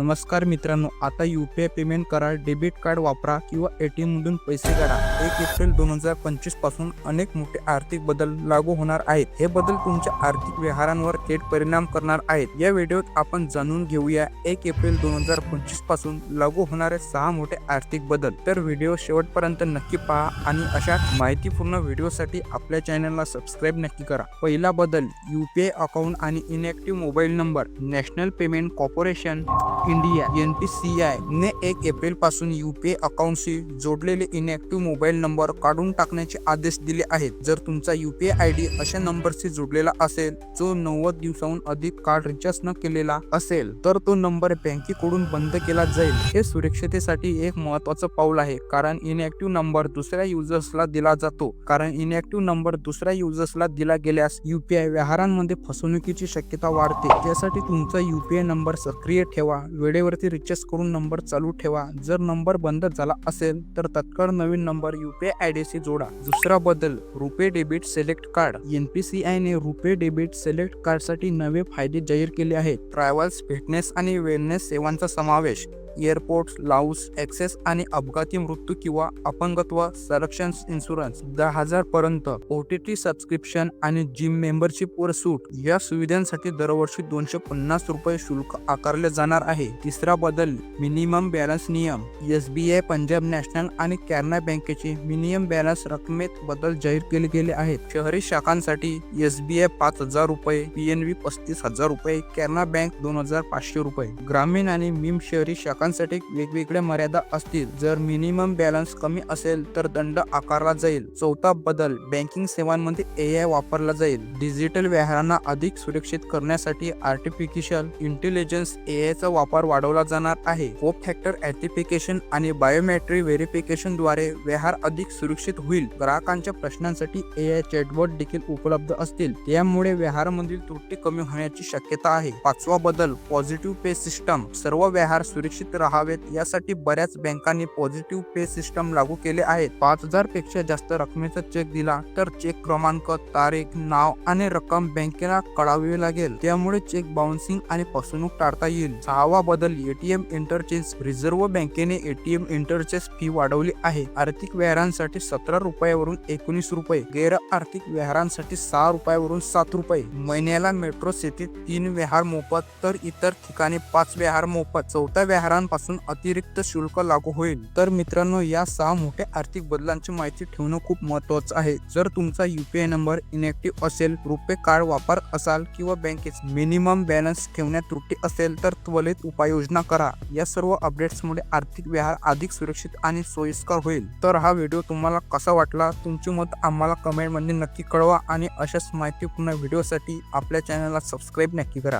नमस्कार मित्रांनो आता यू पी आय पेमेंट करा डेबिट कार्ड वापरा किंवा ए टी एममधून पैसे काढा. एक एप्रिल दोन हजार पंचवीसपासून अनेक मोठे आर्थिक बदल लागू होणार आहेत. हे बदल तुमच्या आर्थिक व्यवहारांवर थेट परिणाम करणार आहेत. या व्हिडिओत आपण जाणून घेऊया एक एप्रिल दोन हजार पंचवीसपासून लागू होणारे सहा मोठे आर्थिक बदल. तर व्हिडिओ शेवटपर्यंत नक्की पहा आणि अशा माहितीपूर्ण व्हिडिओसाठी आपल्या चॅनलला सबस्क्राईब नक्की करा. पहिला बदल यू पी आय अकाउंट आणि inactive mobile number national payment corporation India N P C I ने एक एप्रिलपासून यू पी आय अकाउंटशी जोडलेले इनॅक्टिव्ह मोबाईल नंबर काढून टाकण्याचे आदेश दिले आहेत. जर तुमचा U P I I D अशा नंबरशी जोडलेला असेल जो नव्वद दिवसाहून अधिक कार्ड रिचार्ज न केलेला असेल तर तो नंबर बँकेकडून बंद केला जाईल. हे सुरक्षितेसाठी एक महत्वाचं पाऊल आहे कारण इनॅक्टिव्ह नंबर दुसऱ्या युजर्सला दिला जातो. कारण इनॅक्टिव्ह नंबर दुसऱ्या युजर्सला दिला गेल्यास युपीआय व्यवहारांमध्ये फसवणुकीची शक्यता वाढते. त्यासाठी तुमचा युपीआय नंबर सक्रिय ठेवा. वेळेवरती रिचार्ज करून नंबर चालू ठेवा. जर नंबर बंद झाला असेल तर तत्काळ नवीन नंबर युपीआय आय डी शी जोडा. दुसरा बदल RuPay debit select card. NPCI ने रुपे डेबिट सिलेक्ट कार्डसाठी नवे फायदे जाहीर केले आहेत. ट्रॅव्हल्स फिटनेस आणि वेलनेस सेवांचा समावेश. एअरपोर्ट लाऊस ऍक्सेस आणि अपघाती मृत्यू किंवा अपंगत्व संरक्षण इन्शुरन्स दहा हजार पर्यंत ओ टी टी सबस्क्रिप्शन आणि जिम मेंबरशिप वर सूट. या सुविधांसाठी दरवर्षी दोनशे पन्नास रुपये शुल्क आकारले जाणार आहे. तिसरा बदल मिनिमम बॅलन्स नियम. S B I Punjab national आणि कॅनरा बँकेचे मिनिमम बॅलन्स रकमेत बदल जाहीर केले गेले आहेत. शहरी शाखांसाठी एस बी आय पाच हजार रुपये पी एन व्ही पस्तीस हजार रुपये कॅनरा बँक दोन हजार पाचशे रुपये. ग्रामीण आणि मिम शहरी शाखांसाठी वेगवेगळ्या मर्यादा असतील. जर मिनिमम बॅलन्स कमी असेल तर दंड आकारला जाईल. चौथा बदल बँकिंग सेवांमध्ये ए आय वापरला जाईल. डिजिटल व्यवहारांना अधिक सुरक्षित करण्यासाठी आर्टिफिशियल इंटेलिजन्स ए आयचा वापर वाढवला जाणार आहे. होप फॅक्टर ऍटिफिकेशन आणि बायोमेट्रिक व्हेरिफिकेशनद्वारे व्यवहार अधिक सुरक्षित होईल. ग्राहकांच्या प्रश्नांसाठी ए आय चॅटबॉट देखील उपलब्ध असतील. त्यामुळे व्यवहारामधील त्रुटी कमी होण्याची शक्यता आहे. पाचवा बदल पॉझिटिव्ह पे सिस्टम सर्व व्यवहार सुरक्षित राहावेत यासाठी बऱ्याच बँकांनी पॉझिटिव्ह पे सिस्टम लागू केले आहेत. पाच हजारपेक्षा जास्त रकमेचा चेक दिला तर चेक क्रमांक तारीख नाव आणि रक्कम बँकेला कळावी लागेल. त्यामुळे चेक बाउन्सिंग आणि फसवणूक टाळता येईल. सहावा बदल एटीएम इंटरचेंज रिझर्व्ह बँकेने एटीएम इंटरचेंज फी वाढवली आहे. आर्थिक व्यवहारांसाठी सतरा रुपयावरून एकोणीस रुपये गैर आर्थिक व्यवहारांसाठी सहा रुपयावरून सात रुपये. महिन्याला मेट्रो सिटीत तीन व्यवहार मोफत तर इतर ठिकाणी पाच व्यवहार मोफत. चौथा व्यवहार व्यवहारांपासून अतिरिक्त शुल्क लागू होईल. तर मित्रांनो या सहा मोठ्या आर्थिक बदलांची माहिती ठेवणं खूप महत्वाचं आहे. जर तुमचा युपीआय नंबर इनॅक्टिव्ह असेल रुपे कार्ड वापर असाल किंवा बँकेत मिनिमम बॅलन्स ठेवण्यात त्रुटी असेल तर त्वरित उपाययोजना करा. या सर्व अपडेट्समुळे आर्थिक व्यवहार अधिक सुरक्षित आणि सोयीस्कर होईल. तर हा व्हिडिओ तुम्हाला कसा वाटला? तुमचे मत आम्हाला कमेंटमध्ये नक्की कळवा आणि अशाच माहितीपूर्ण व्हिडिओसाठी आपल्या चॅनलला सबस्क्राईब नक्की करा.